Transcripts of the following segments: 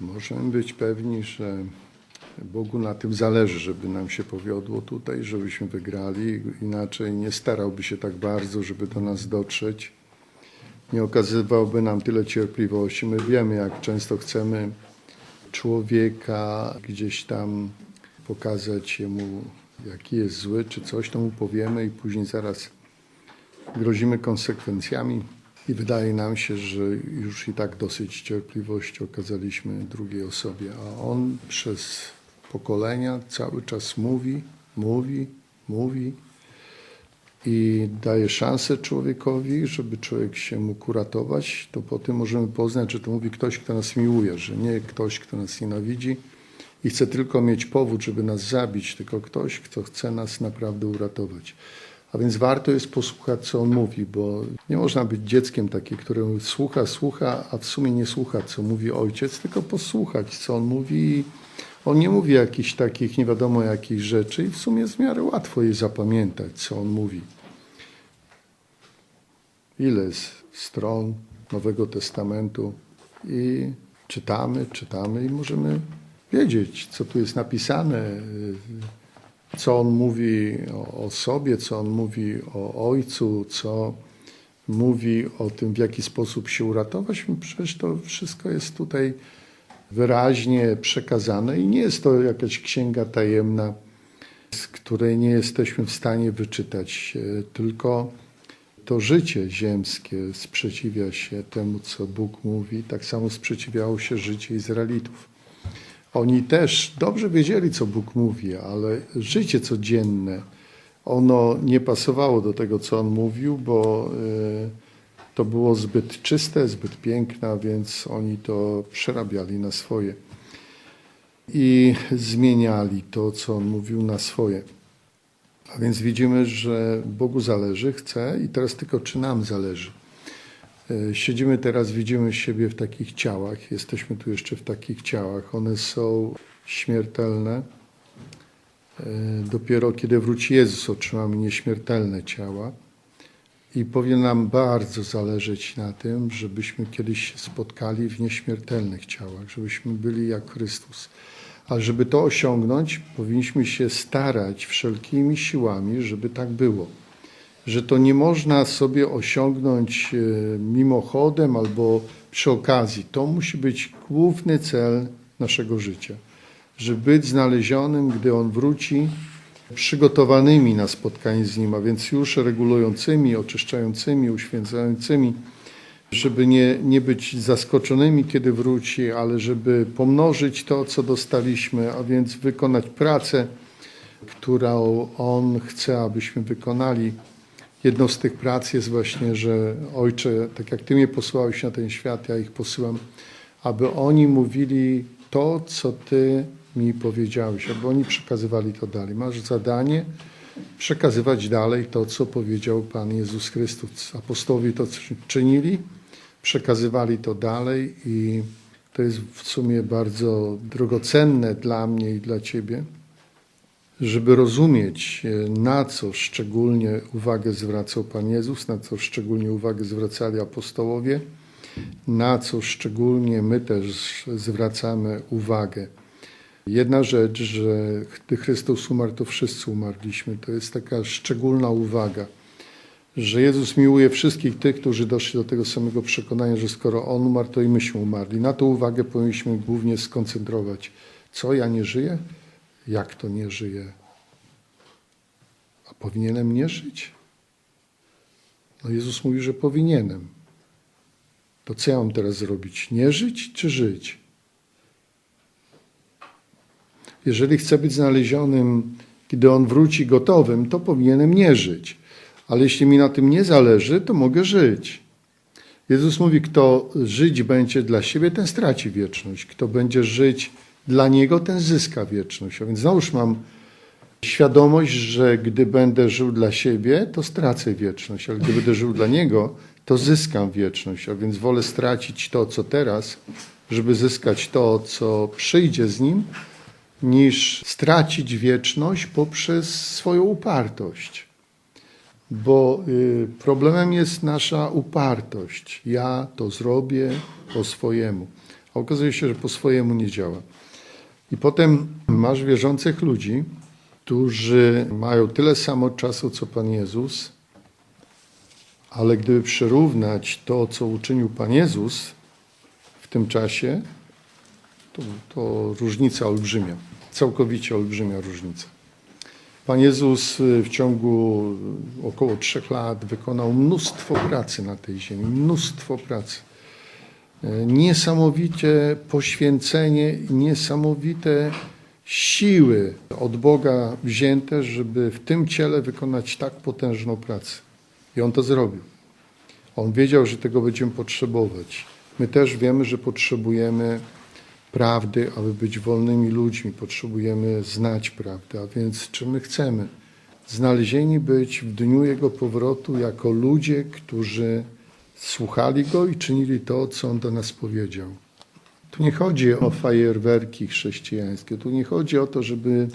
Możemy być pewni, że Bogu na tym zależy, żeby nam się powiodło tutaj, żebyśmy wygrali. Inaczej nie starałby się tak bardzo, żeby do nas dotrzeć. Nie okazywałby nam tyle cierpliwości. My wiemy, jak często chcemy człowieka gdzieś tam pokazać jemu, jaki jest zły, czy coś, to mu powiemy i później zaraz grozimy konsekwencjami. I wydaje nam się, że już i tak dosyć cierpliwości okazaliśmy drugiej osobie, a on przez pokolenia cały czas mówi, mówi, mówi i daje szansę człowiekowi, żeby człowiek się mógł uratować, to po tym możemy poznać, że to mówi ktoś, kto nas miłuje, że nie ktoś, kto nas nienawidzi i chce tylko mieć powód, żeby nas zabić, tylko ktoś, kto chce nas naprawdę uratować. A więc warto jest posłuchać, co on mówi, bo nie można być dzieckiem takim, które słucha, słucha, a w sumie nie słucha, co mówi ojciec, tylko posłuchać, co on mówi. On nie mówi jakichś takich nie wiadomo jakich rzeczy i w sumie jest w miarę łatwo je zapamiętać, co on mówi. Ile jest stron Nowego Testamentu i czytamy, czytamy i możemy wiedzieć, co tu jest napisane, co on mówi o, o sobie, co on mówi o ojcu, co mówi o tym, w jaki sposób się uratować. Przecież to wszystko jest tutaj wyraźnie przekazane i nie jest to jakaś księga tajemna, z której nie jesteśmy w stanie wyczytać, e, tylko to życie ziemskie sprzeciwia się temu, co Bóg mówi. Tak samo sprzeciwiało się życie Izraelitów. Oni też dobrze wiedzieli, co Bóg mówi, ale życie codzienne, ono nie pasowało do tego, co On mówił, bo y, to było zbyt czyste, zbyt piękne, więc oni to przerabiali na swoje i zmieniali to, co On mówił, na swoje. A więc widzimy, że Bogu zależy, chce i teraz tylko czy nam zależy. E, Siedzimy teraz, widzimy siebie w takich ciałach, jesteśmy tu jeszcze w takich ciałach. One są śmiertelne. E, Dopiero kiedy wróci Jezus, otrzymamy nieśmiertelne ciała. I powinien nam bardzo zależeć na tym, żebyśmy kiedyś się spotkali w nieśmiertelnych ciałach, żebyśmy byli jak Chrystus. A żeby to osiągnąć, powinniśmy się starać wszelkimi siłami, żeby tak było że to nie można sobie osiągnąć e, mimochodem albo przy okazji. To musi być główny cel naszego życia. Żeby być znalezionym, gdy On wróci, przygotowanymi na spotkanie z Nim, a więc już regulującymi, oczyszczającymi, uświęcającymi, żeby nie, nie być zaskoczonymi, kiedy wróci, ale żeby pomnożyć to, co dostaliśmy, a więc wykonać pracę, którą On chce, abyśmy wykonali. Jedną z tych prac jest właśnie, że Ojcze, tak jak Ty mnie posłałeś na ten świat, ja ich posyłam, aby oni mówili to, co Ty mi powiedziałeś, aby oni przekazywali to dalej. Masz zadanie przekazywać dalej to, co powiedział Pan Jezus Chrystus. Apostołowie to czynili, przekazywali to dalej i to jest w sumie bardzo drogocenne dla mnie i dla Ciebie żeby rozumieć, e, na co szczególnie uwagę zwracał Pan Jezus, na co szczególnie uwagę zwracali apostołowie, na co szczególnie my też zwracamy uwagę. Jedna rzecz, że gdy Chrystus umarł, to wszyscy umarliśmy. To jest taka szczególna uwaga, że Jezus miłuje wszystkich tych, którzy doszli do tego samego przekonania, że skoro On umarł, to i myśmy umarli. Na tą uwagę powinniśmy głównie skoncentrować. Co, ja nie żyję? Jak to nie żyję? A powinienem nie żyć? No Jezus mówi, że powinienem. To co ja mam teraz zrobić? Nie żyć czy żyć? Jeżeli chcę być znalezionym, kiedy On wróci gotowym, to powinienem nie żyć. Ale jeśli mi na tym nie zależy, to mogę żyć. Jezus mówi, kto żyć będzie dla siebie, ten straci wieczność. Kto będzie żyć dla Niego, ten zyska wieczność. A więc znowuż mam świadomość, że gdy będę żył dla siebie, to stracę wieczność, ale gdy będę żył dla Niego, to zyskam wieczność. A więc wolę stracić to, co teraz, żeby zyskać to, co przyjdzie z Nim, niż stracić wieczność poprzez swoją upartość. Bo y, problemem jest nasza upartość. Ja to zrobię po swojemu. A okazuje się, że po swojemu nie działa. I potem masz wierzących ludzi, którzy mają tyle samo czasu co Pan Jezus, ale gdyby przyrównać to, co uczynił Pan Jezus w tym czasie, to, to różnica olbrzymia, całkowicie olbrzymia różnica. Pan Jezus w ciągu około trzech lat wykonał mnóstwo pracy na tej ziemi, mnóstwo pracy. E, Niesamowicie poświęcenie, niesamowite siły od Boga wzięte, żeby w tym ciele wykonać tak potężną pracę. I On to zrobił. On wiedział, że tego będziemy potrzebować. My też wiemy, że potrzebujemy prawdy, aby być wolnymi ludźmi. Potrzebujemy znać prawdę. A więc czy my chcemy znalezieni być w dniu Jego powrotu jako ludzie, którzy słuchali Go i czynili to, co On do nas powiedział. Tu nie chodzi o fajerwerki chrześcijańskie. Tu nie chodzi o to, żeby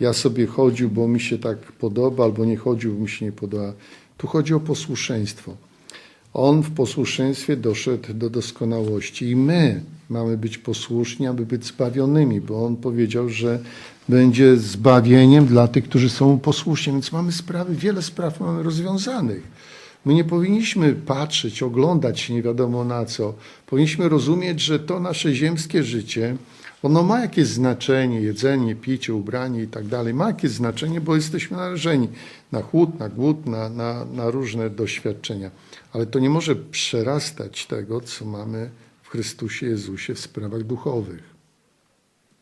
ja sobie chodził, bo mi się tak podoba, albo nie chodził, bo mi się nie podoba. Tu chodzi o posłuszeństwo. On w posłuszeństwie doszedł do doskonałości i my mamy być posłuszni, aby być zbawionymi, bo on powiedział, że będzie zbawieniem dla tych, którzy są posłuszni. Więc mamy sprawy, wiele spraw mamy rozwiązanych. My nie powinniśmy patrzeć, oglądać się nie wiadomo na co. Powinniśmy rozumieć, że to nasze ziemskie życie, ono ma jakieś znaczenie, jedzenie, picie, ubranie i tak dalej, ma jakieś znaczenie, bo jesteśmy narażeni na chłód, na głód, na, na, na różne doświadczenia. Ale to nie może przerastać tego, co mamy w Chrystusie Jezusie w sprawach duchowych.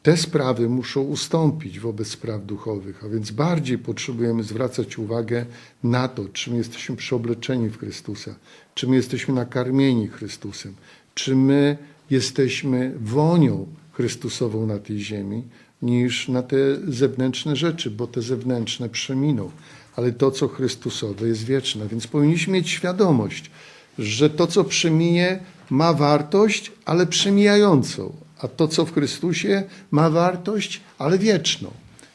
Te sprawy muszą ustąpić wobec spraw duchowych, a więc bardziej potrzebujemy zwracać uwagę na to, czym jesteśmy przeobleczeni w Chrystusa, czy my jesteśmy nakarmieni Chrystusem, czy my jesteśmy wonią Chrystusową na tej ziemi, niż na te zewnętrzne rzeczy, bo te zewnętrzne przeminą, ale to, co Chrystusowe, jest wieczne. Więc powinniśmy mieć świadomość, że to, co przeminie, ma wartość, ale przemijającą, a to, co w Chrystusie, ma wartość, ale wieczną.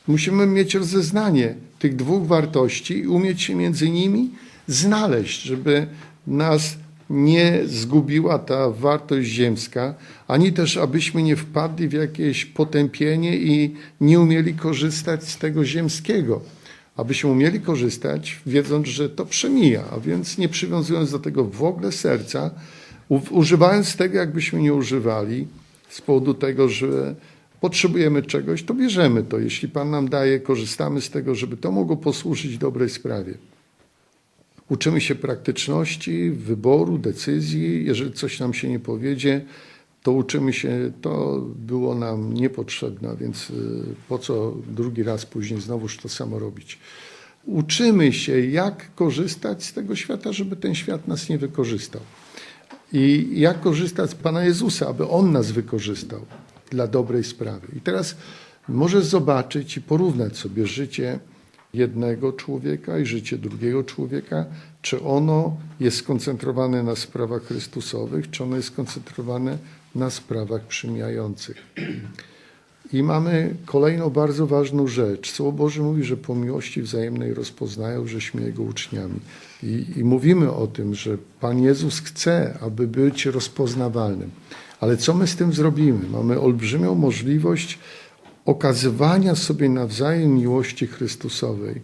Musimy mieć rozeznanie tych dwóch wartości i umieć się między nimi znaleźć, żeby nas nie zgubiła ta wartość ziemska, ani też abyśmy nie wpadli w jakieś potępienie i nie umieli korzystać z tego ziemskiego. Abyśmy umieli korzystać, wiedząc, że to przemija, a więc nie przywiązując do tego w ogóle serca, używając tego, jakbyśmy nie używali, z powodu tego, że potrzebujemy czegoś, to bierzemy to. Jeśli Pan nam daje, korzystamy z tego, żeby to mogło posłużyć dobrej sprawie. Uczymy się praktyczności, wyboru, decyzji. Jeżeli coś nam się nie powiedzie, to uczymy się, to było nam niepotrzebne, więc y, po co drugi raz później znowuż to samo robić. Uczymy się, jak korzystać z tego świata, żeby ten świat nas nie wykorzystał. I jak korzystać z Pana Jezusa, aby On nas wykorzystał dla dobrej sprawy. I teraz możesz zobaczyć i porównać sobie życie jednego człowieka i życie drugiego człowieka, czy ono jest skoncentrowane na sprawach Chrystusowych, czy ono jest skoncentrowane na sprawach przymijających. I mamy kolejną bardzo ważną rzecz. Słowo Boże mówi, że po miłości wzajemnej rozpoznają, żeśmy Jego uczniami. I, I mówimy o tym, że Pan Jezus chce, aby być rozpoznawalnym. Ale co my z tym zrobimy? Mamy olbrzymią możliwość okazywania sobie nawzajem miłości Chrystusowej.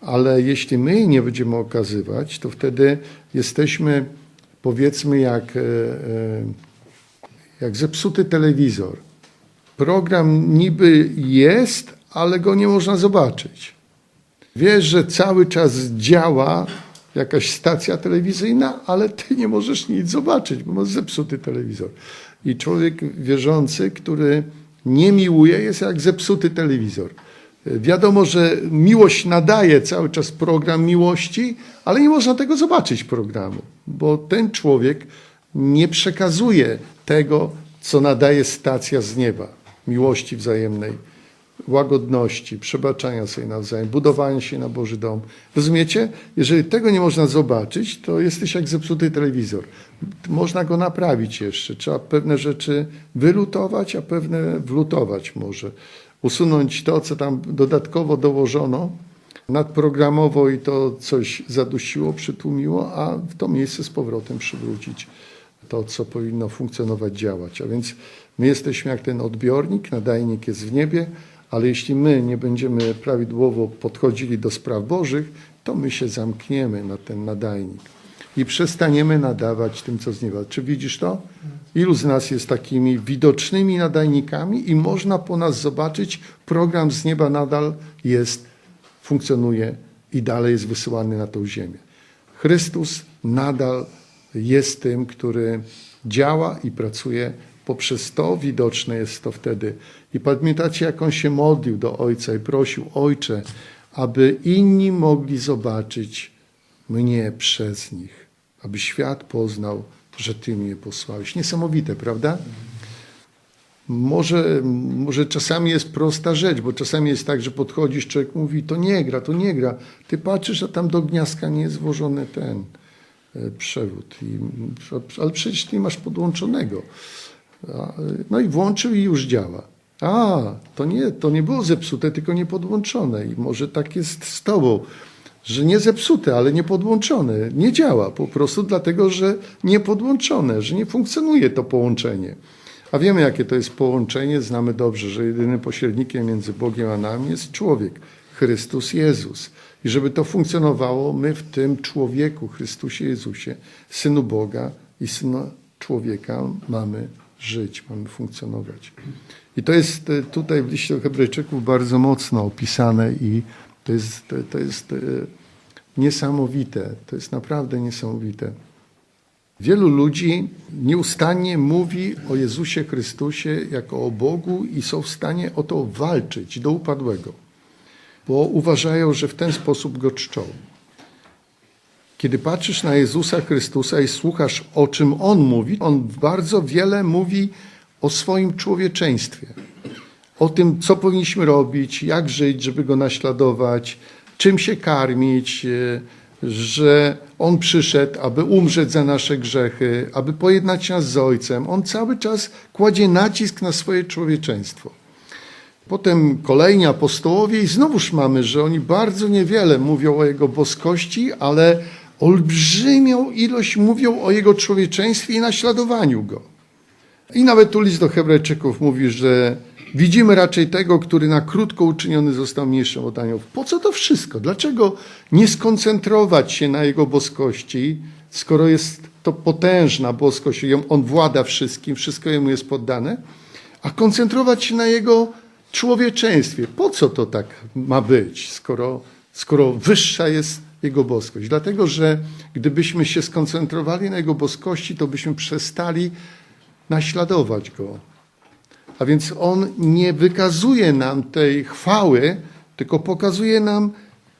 Ale jeśli my jej nie będziemy okazywać, to wtedy jesteśmy, powiedzmy, jak, e, e, jak zepsuty telewizor. Program niby jest, ale go nie można zobaczyć. Wiesz, że cały czas działa jakaś stacja telewizyjna, ale ty nie możesz nic zobaczyć, bo masz zepsuty telewizor. I człowiek wierzący, który nie miłuje, jest jak zepsuty telewizor. Wiadomo, że miłość nadaje cały czas program miłości, ale nie można tego zobaczyć programu, bo ten człowiek nie przekazuje tego, co nadaje stacja z nieba miłości wzajemnej, łagodności, przebaczania sobie nawzajem, budowania się na Boży dom. Rozumiecie? Jeżeli tego nie można zobaczyć, to jesteś jak zepsuty telewizor. Można go naprawić jeszcze. Trzeba pewne rzeczy wylutować, a pewne wlutować może. Usunąć to, co tam dodatkowo dołożono, nadprogramowo i to coś zadusiło, przytłumiło, a w to miejsce z powrotem przywrócić to, co powinno funkcjonować, działać. A więc my jesteśmy jak ten odbiornik, nadajnik jest w niebie, ale jeśli my nie będziemy prawidłowo podchodzili do spraw Bożych, to my się zamkniemy na ten nadajnik i przestaniemy nadawać tym, co z nieba. Czy widzisz to? Ilu z nas jest takimi widocznymi nadajnikami i można po nas zobaczyć, program z nieba nadal jest, funkcjonuje i dalej jest wysyłany na tą ziemię. Chrystus nadal jest tym, który działa i pracuje poprzez to, widoczne jest to wtedy. I pamiętacie, jak on się modlił do Ojca i prosił, Ojcze, aby inni mogli zobaczyć mnie przez nich, aby świat poznał, że Ty mnie posłałeś. Niesamowite, prawda? Może, może czasami jest prosta rzecz, bo czasami jest tak, że podchodzisz, człowiek mówi, to nie gra, to nie gra. Ty patrzysz, a tam do gniazdka nie jest włożony ten przewód. I, ale przecież ty masz podłączonego. No i włączył i już działa. A, to nie, to nie było zepsute, tylko nie podłączone. I może tak jest z tobą, że nie zepsute, ale nie podłączone. Nie działa po prostu dlatego, że nie podłączone, że nie funkcjonuje to połączenie. A wiemy, jakie to jest połączenie. Znamy dobrze, że jedynym pośrednikiem między Bogiem a nami jest człowiek, Chrystus Jezus. I żeby to funkcjonowało, my w tym człowieku, Chrystusie Jezusie, Synu Boga i Synu człowieka mamy żyć, mamy funkcjonować. I to jest e, tutaj w liście Hebrajczyków bardzo mocno opisane i to jest, to jest e, niesamowite. To jest naprawdę niesamowite. Wielu ludzi nieustannie mówi o Jezusie Chrystusie jako o Bogu i są w stanie o to walczyć do upadłego, bo uważają, że w ten sposób go czczą. Kiedy patrzysz na Jezusa Chrystusa i słuchasz o czym On mówi, On bardzo wiele mówi o swoim człowieczeństwie. O tym, co powinniśmy robić, jak żyć, żeby Go naśladować, czym się karmić, e, że On przyszedł, aby umrzeć za nasze grzechy, aby pojednać nas z Ojcem. On cały czas kładzie nacisk na swoje człowieczeństwo. Potem kolejni apostołowie i znowuż mamy, że oni bardzo niewiele mówią o Jego boskości, ale olbrzymią ilość mówią o Jego człowieczeństwie i naśladowaniu Go. I nawet tu list do Hebrajczyków mówi, że widzimy raczej tego, który na krótko uczyniony został mniejszym od aniołów. Po co to wszystko? Dlaczego nie skoncentrować się na Jego boskości, skoro jest to potężna boskość, On włada wszystkim, wszystko Jemu jest poddane, a koncentrować się na Jego człowieczeństwie. Po co to tak ma być, skoro, skoro wyższa jest Jego boskość? Dlatego, że gdybyśmy się skoncentrowali na Jego boskości, to byśmy przestali naśladować Go. A więc On nie wykazuje nam tej chwały, tylko pokazuje nam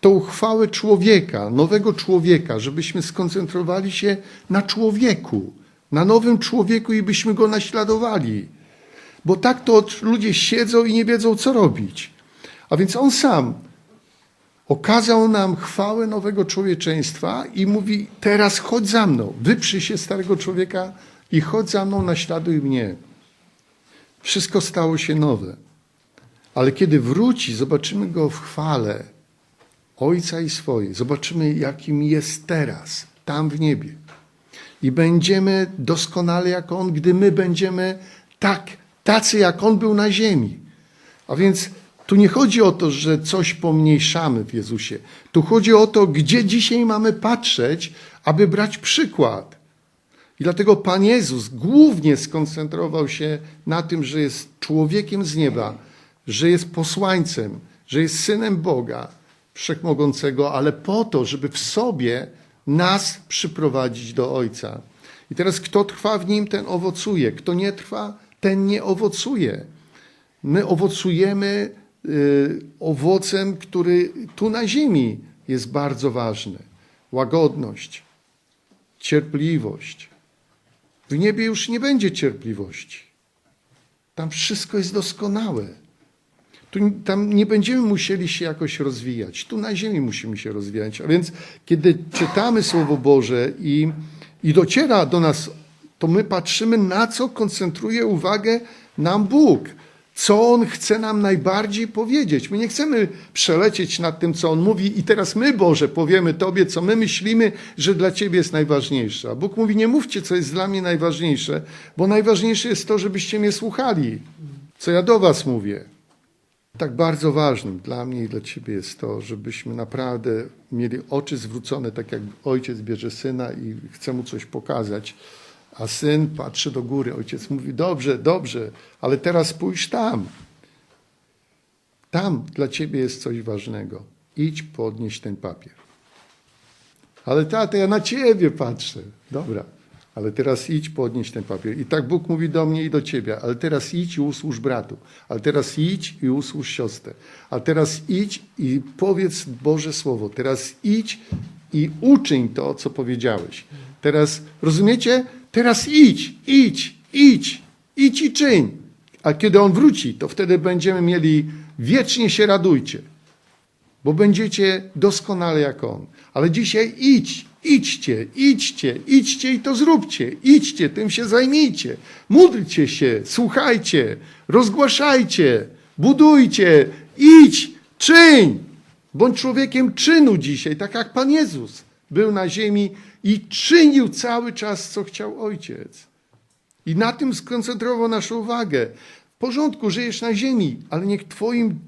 tą chwałę człowieka, nowego człowieka, żebyśmy skoncentrowali się na człowieku, na nowym człowieku i byśmy go naśladowali. Bo tak to ludzie siedzą i nie wiedzą, co robić. A więc On sam okazał nam chwałę nowego człowieczeństwa i mówi: Teraz chodź za mną, wyprzyj się starego człowieka i chodź za mną, naśladuj mnie. Wszystko stało się nowe. Ale kiedy wróci, zobaczymy go w chwale Ojca i swojej. Zobaczymy, jakim jest teraz, tam w niebie. I będziemy doskonale jak On, gdy my będziemy tak, tacy jak On był na ziemi. A więc tu nie chodzi o to, że coś pomniejszamy w Jezusie. Tu chodzi o to, gdzie dzisiaj mamy patrzeć, aby brać przykład. I dlatego Pan Jezus głównie skoncentrował się na tym, że jest człowiekiem z nieba, że jest posłańcem, że jest synem Boga Wszechmogącego, ale po to, żeby w sobie nas przyprowadzić do Ojca. I teraz kto trwa w nim, ten owocuje. Kto nie trwa, ten nie owocuje. My owocujemy y, owocem, który tu na ziemi jest bardzo ważny. Łagodność, cierpliwość. W niebie już nie będzie cierpliwości. Tam wszystko jest doskonałe. Tu, tam nie będziemy musieli się jakoś rozwijać. Tu na ziemi musimy się rozwijać. A więc kiedy czytamy Słowo Boże i, i dociera do nas, to my patrzymy, na co koncentruje uwagę nam Bóg. co On chce nam najbardziej powiedzieć. My nie chcemy przelecieć nad tym, co On mówi i teraz my, Boże, powiemy Tobie, co my myślimy, że dla Ciebie jest najważniejsze. A Bóg mówi, nie mówcie, co jest dla mnie najważniejsze, bo najważniejsze jest to, żebyście mnie słuchali, co ja do Was mówię. Tak bardzo ważnym dla mnie i dla Ciebie jest to, żebyśmy naprawdę mieli oczy zwrócone, tak jak ojciec bierze syna i chce mu coś pokazać, a syn patrzy do góry. Ojciec mówi: Dobrze, dobrze, ale teraz spójrz tam. Tam dla Ciebie jest coś ważnego. Idź podnieść ten papier. Ale tato, ja na Ciebie patrzę. Dobra, ale teraz idź podnieść ten papier. I tak Bóg mówi do mnie i do Ciebie. Ale teraz idź i usłuż bratu. Ale teraz idź i usłuż siostrę. A teraz idź i powiedz Boże Słowo. Teraz idź i uczyń to, co powiedziałeś. Teraz, rozumiecie? Teraz idź, idź, idź, idź i czyń. A kiedy On wróci, to wtedy będziemy mieli wiecznie się radujcie bo będziecie doskonale jak On. Ale dzisiaj idź, idźcie, idźcie, idźcie i to zróbcie. Idźcie, tym się zajmijcie. Módlcie się, słuchajcie, rozgłaszajcie, budujcie, idź, czyń. Bądź człowiekiem czynu dzisiaj, tak jak Pan Jezus był na ziemi i czynił cały czas, co chciał Ojciec. I na tym skoncentrował naszą uwagę. W porządku, żyjesz na ziemi, ale niech Twoim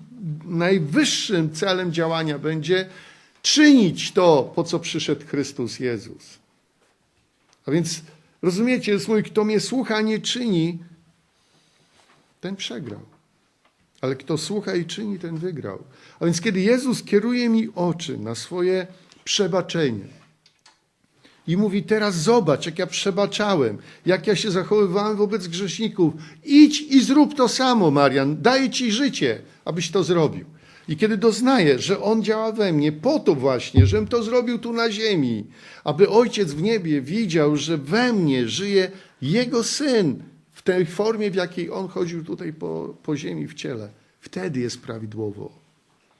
najwyższym celem działania będzie czynić to, po co przyszedł Chrystus Jezus. A więc rozumiecie, jest mój, kto mnie słucha, nie czyni, ten przegrał. Ale kto słucha i czyni, ten wygrał. A więc kiedy Jezus kieruje mi oczy na swoje przebaczenie, i mówi: Teraz zobacz, jak ja przebaczałem, jak ja się zachowywałem wobec grzeszników. Idź i zrób to samo, Marian. Daję ci życie, abyś to zrobił. I kiedy doznaję, że On działa we mnie, po to właśnie, żebym to zrobił tu na ziemi, aby Ojciec w niebie widział, że we mnie żyje Jego Syn w tej formie, w jakiej On chodził tutaj po, po ziemi w ciele. Wtedy jest prawidłowo.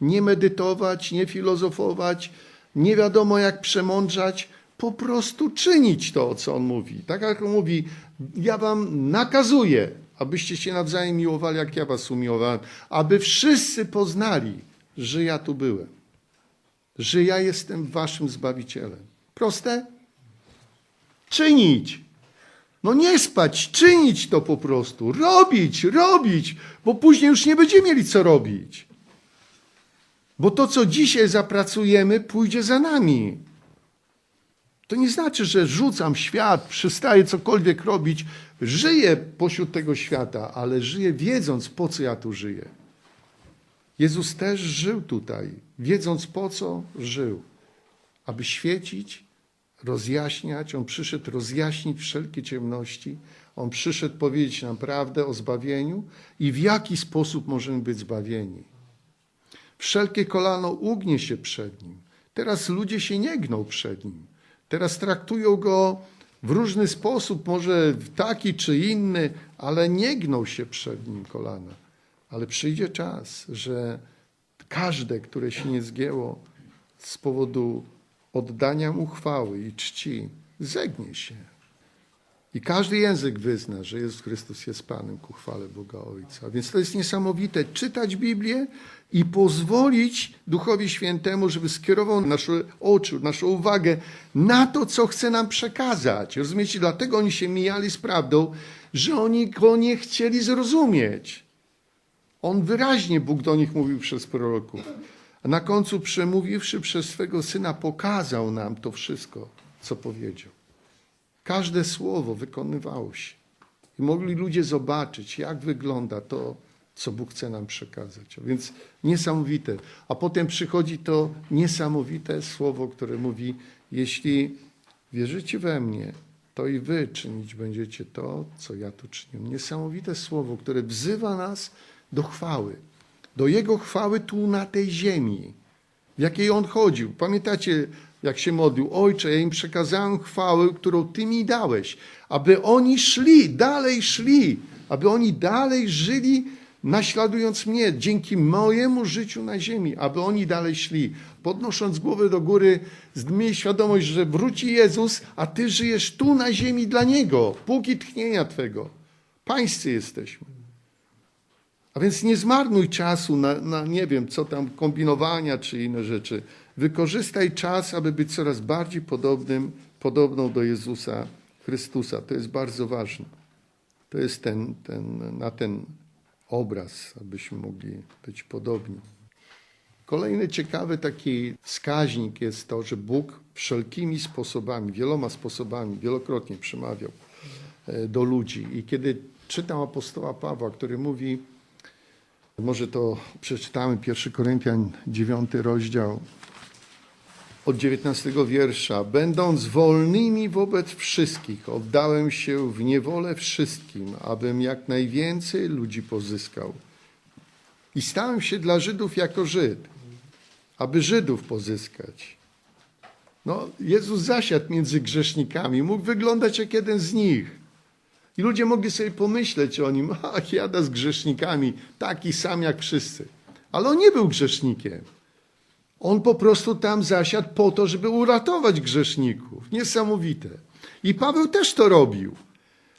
Nie medytować, nie filozofować, nie wiadomo jak przemądrzać, po prostu czynić to, co on mówi. Tak jak on mówi, ja wam nakazuję, abyście się nawzajem miłowali, jak ja was umiłowałem, aby wszyscy poznali, że ja tu byłem, że ja jestem waszym Zbawicielem. Proste? Czynić. No nie spać, czynić to po prostu. Robić, robić, bo później już nie będziemy mieli co robić. Bo to, co dzisiaj zapracujemy, pójdzie za nami. To nie znaczy, że rzucam świat, przestaję cokolwiek robić. Żyję pośród tego świata, ale żyję wiedząc, po co ja tu żyję. Jezus też żył tutaj, wiedząc po co żył. Aby świecić, rozjaśniać. On przyszedł rozjaśnić wszelkie ciemności. On przyszedł powiedzieć nam prawdę o zbawieniu i w jaki sposób możemy być zbawieni. Wszelkie kolano ugnie się przed nim. Teraz ludzie się nie gną przed nim. Teraz traktują go w różny sposób, może taki czy inny, ale nie gną się przed nim kolana. Ale przyjdzie czas, że każde, które się nie zgięło z powodu oddania mu chwały i czci, zegnie się. I każdy język wyzna, że Jezus Chrystus jest Panem ku chwale Boga Ojca. Więc to jest niesamowite, czytać Biblię i pozwolić Duchowi Świętemu, żeby skierował nasze oczy, naszą uwagę na to, co chce nam przekazać. Rozumiecie? Dlatego oni się mijali z prawdą, że oni go nie chcieli zrozumieć. On wyraźnie, Bóg do nich mówił przez proroków. A na końcu przemówiwszy przez swego Syna, pokazał nam to wszystko, co powiedział. Każde słowo wykonywało się. I mogli ludzie zobaczyć, jak wygląda to, co Bóg chce nam przekazać. Więc niesamowite. A potem przychodzi to niesamowite słowo, które mówi: Jeśli wierzycie we mnie, to i wy czynić będziecie to, co ja tu czynię. Niesamowite słowo, które wzywa nas do chwały. Do Jego chwały tu na tej ziemi, w jakiej On chodził. Pamiętacie, jak się modlił, Ojcze, ja im przekazałem chwałę, którą Ty mi dałeś, aby oni szli, dalej szli, aby oni dalej żyli, naśladując mnie, dzięki mojemu życiu na ziemi, aby oni dalej szli, podnosząc głowę do góry, miej świadomość, że wróci Jezus, a Ty żyjesz tu na ziemi dla Niego, póki tchnienia Twego. Pańscy jesteśmy. A więc nie zmarnuj czasu na, na nie wiem, co tam, kombinowania czy inne rzeczy. Wykorzystaj czas, aby być coraz bardziej podobnym, podobną do Jezusa Chrystusa. To jest bardzo ważne. To jest ten, ten, na ten obraz, abyśmy mogli być podobni. Kolejny ciekawy taki wskaźnik jest to, że Bóg wszelkimi sposobami, wieloma sposobami, wielokrotnie przemawiał e, do ludzi. I kiedy czytam apostoła Pawła, który mówi, może to przeczytamy 1 Koryntian 9 rozdział od 19 wiersza. Będąc wolnymi wobec wszystkich, oddałem się w niewolę wszystkim, abym jak najwięcej ludzi pozyskał. I stałem się dla Żydów jako Żyd, aby Żydów pozyskać. No, Jezus zasiadł między grzesznikami, mógł wyglądać jak jeden z nich. I ludzie mogli sobie pomyśleć o nim, ach, jada z grzesznikami, taki sam jak wszyscy. Ale on nie był grzesznikiem. On po prostu tam zasiadł po to, żeby uratować grzeszników. Niesamowite. I Paweł też to robił.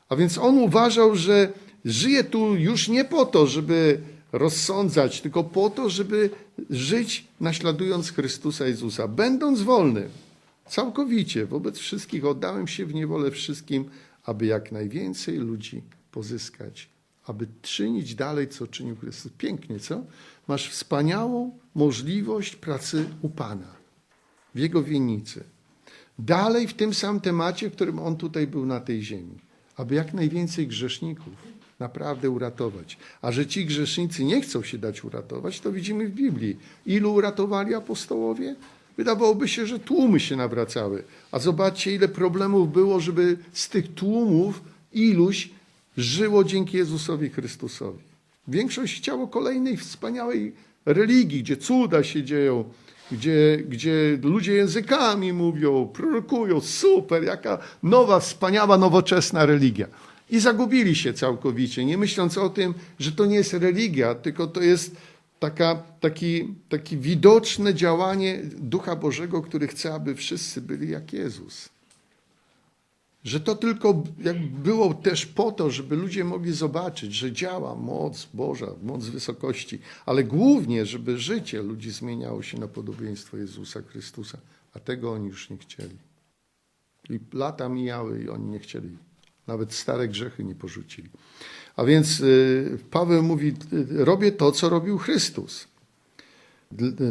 A więc on uważał, że żyje tu już nie po to, żeby rozsądzać, tylko po to, żeby żyć naśladując Chrystusa Jezusa, będąc wolnym. Całkowicie wobec wszystkich oddałem się w niewolę wszystkim, aby jak najwięcej ludzi pozyskać, aby czynić dalej, co czynił Chrystus. Pięknie, co? Masz wspaniałą możliwość pracy u Pana, w Jego winnicy. Dalej w tym samym temacie, w którym On tutaj był na tej ziemi, aby jak najwięcej grzeszników naprawdę uratować. A że ci grzesznicy nie chcą się dać uratować, to widzimy w Biblii. Ilu uratowali apostołowie? Wydawałoby się, że tłumy się nawracały. A zobaczcie, ile problemów było, żeby z tych tłumów iluś żyło dzięki Jezusowi Chrystusowi. Większość chciało kolejnej wspaniałej religii, gdzie cuda się dzieją, gdzie, gdzie ludzie językami mówią, prorokują. Super, jaka nowa, wspaniała, nowoczesna religia. I zagubili się całkowicie, nie myśląc o tym, że to nie jest religia, tylko to jest taka, taki, taki widoczne działanie Ducha Bożego, który chce, aby wszyscy byli jak Jezus. Że to tylko jak było też po to, żeby ludzie mogli zobaczyć, że działa moc Boża, moc wysokości, ale głównie, żeby życie ludzi zmieniało się na podobieństwo Jezusa Chrystusa, a tego oni już nie chcieli. I lata mijały i oni nie chcieli. Nawet stare grzechy nie porzucili. A więc y, Paweł mówi: Robię to, co robił Chrystus.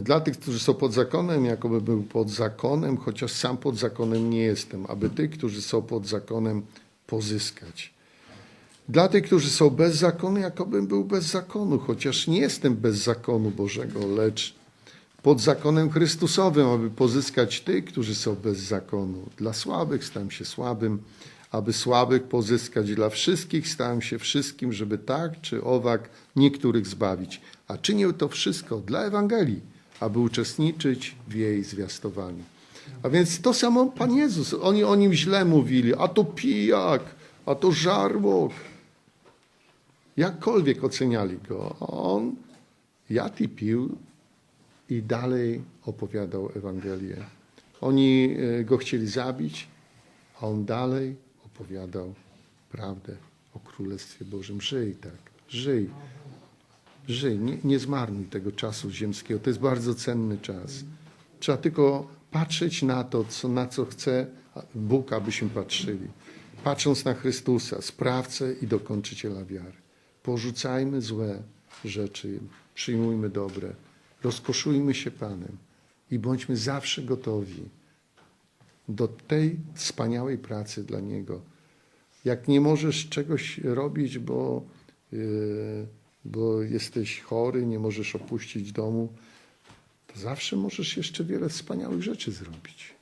Dla tych, którzy są pod zakonem, jakoby był pod zakonem, chociaż sam pod zakonem nie jestem, aby tych, którzy są pod zakonem, pozyskać. Dla tych, którzy są bez zakonu, jakobym był bez zakonu, chociaż nie jestem bez zakonu Bożego, lecz pod zakonem Chrystusowym, aby pozyskać tych, którzy są bez zakonu. Dla słabych stałem się słabym, aby słabych pozyskać. Dla wszystkich stałem się wszystkim, żeby tak czy owak niektórych zbawić. A czynię to wszystko dla Ewangelii, aby uczestniczyć w jej zwiastowaniu. A więc to samo Pan Jezus. Oni o nim źle mówili, a to pijak, a to żarłok. Jakkolwiek oceniali go, on jadł i pił i dalej opowiadał Ewangelię. Oni e, go chcieli zabić, a on dalej opowiadał prawdę o Królestwie Bożym. Żyj tak, żyj. Żyj, nie, nie zmarnuj tego czasu ziemskiego. To jest bardzo cenny czas. Trzeba tylko patrzeć na to, co, na co chce Bóg, abyśmy patrzyli. Patrząc na Chrystusa, sprawcę i dokończyciela wiary. Porzucajmy złe rzeczy, przyjmujmy dobre, rozkoszujmy się Panem i bądźmy zawsze gotowi do tej wspaniałej pracy dla Niego. Jak nie możesz czegoś robić, bo, yy, bo jesteś chory, nie możesz opuścić domu, to zawsze możesz jeszcze wiele wspaniałych rzeczy zrobić.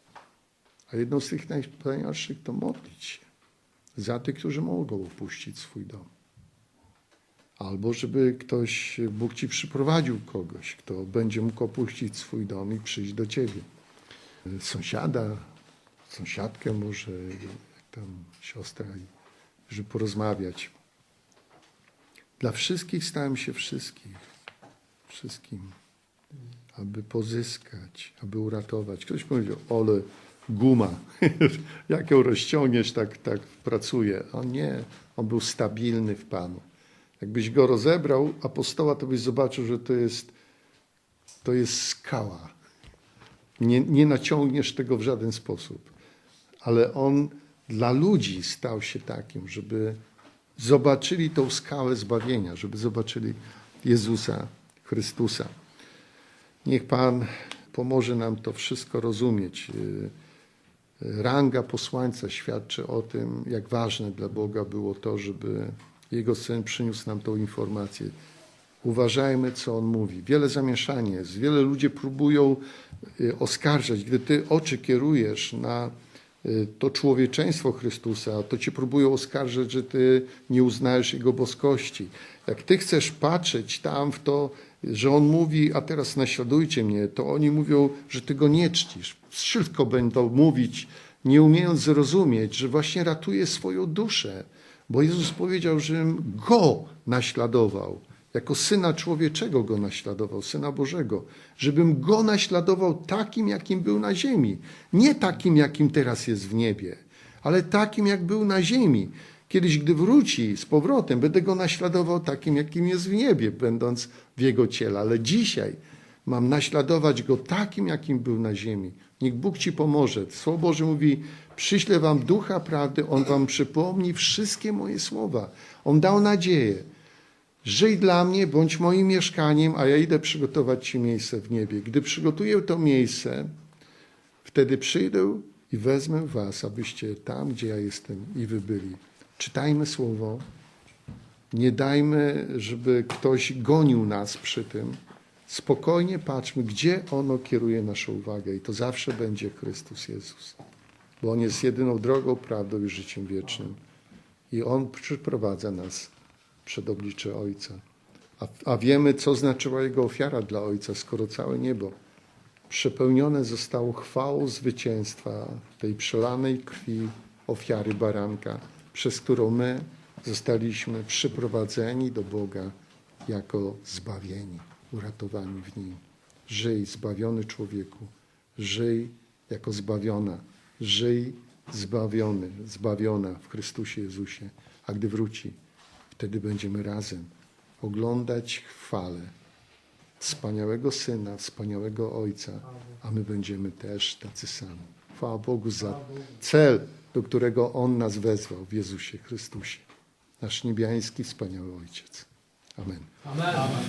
A jedną z tych najwspanialszych to modlić się za tych, którzy mogą opuścić swój dom. Albo żeby ktoś, Bóg ci przyprowadził kogoś, kto będzie mógł opuścić swój dom i przyjść do ciebie. Sąsiada, sąsiadkę może, tam siostra, żeby porozmawiać. Dla wszystkich stałem się wszystkich, wszystkim, aby pozyskać, aby uratować. Ktoś powiedział, ole, guma, jak ją rozciągniesz, tak, tak pracuje. On nie, on był stabilny w Panu. Jakbyś go rozebrał, apostoła, to byś zobaczył, że to jest, to jest skała. Nie, nie naciągniesz tego w żaden sposób. Ale on dla ludzi stał się takim, żeby zobaczyli tą skałę zbawienia, żeby zobaczyli Jezusa Chrystusa. Niech Pan pomoże nam to wszystko rozumieć. Ranga posłańca świadczy o tym, jak ważne dla Boga było to, żeby Jego Syn przyniósł nam tą informację. Uważajmy, co On mówi. Wiele zamieszania jest. Wiele ludzi próbują y, oskarżać. Gdy Ty oczy kierujesz na to człowieczeństwo Chrystusa, to Cię próbują oskarżać, że Ty nie uznajesz Jego boskości. Jak Ty chcesz patrzeć tam w to, że On mówi, a teraz naśladujcie mnie, to oni mówią, że Ty Go nie czcisz. Wszystko będą mówić, nie umiejąc zrozumieć, że właśnie ratuje swoją duszę. Bo Jezus powiedział, żebym Go naśladował. Jako Syna Człowieczego Go naśladował, Syna Bożego. Żebym Go naśladował takim, jakim był na ziemi. Nie takim, jakim teraz jest w niebie, ale takim, jak był na ziemi. Kiedyś, gdy wróci z powrotem, będę Go naśladował takim, jakim jest w niebie, będąc w Jego ciele. Ale dzisiaj mam naśladować Go takim, jakim był na ziemi. Niech Bóg Ci pomoże. Słowo Boże mówi, przyślę Wam Ducha Prawdy, On Wam przypomni wszystkie moje słowa. On dał nadzieję. Żyj dla mnie, bądź moim mieszkaniem, a ja idę przygotować Ci miejsce w niebie. Gdy przygotuję to miejsce, wtedy przyjdę i wezmę Was, abyście tam, gdzie ja jestem, i Wy byli. Czytajmy Słowo. Nie dajmy, żeby ktoś gonił nas przy tym. Spokojnie patrzmy, gdzie ono kieruje naszą uwagę, i to zawsze będzie Chrystus Jezus, bo On jest jedyną drogą, prawdą i życiem wiecznym. I On przyprowadza nas przed oblicze Ojca. A, a wiemy, co znaczyła Jego ofiara dla Ojca, skoro całe niebo przepełnione zostało chwałą zwycięstwa tej przelanej krwi ofiary baranka, przez którą my zostaliśmy przyprowadzeni do Boga jako zbawieni, uratowani w Nim. Żyj, zbawiony człowieku, żyj jako zbawiona, żyj zbawiony, zbawiona w Chrystusie Jezusie. A gdy wróci, wtedy będziemy razem oglądać chwałę wspaniałego Syna, wspaniałego Ojca, a my będziemy też tacy sami. Chwała Bogu za cel, do którego On nas wezwał w Jezusie Chrystusie. Nasz niebiański, wspaniały Ojciec. Amen. Amen.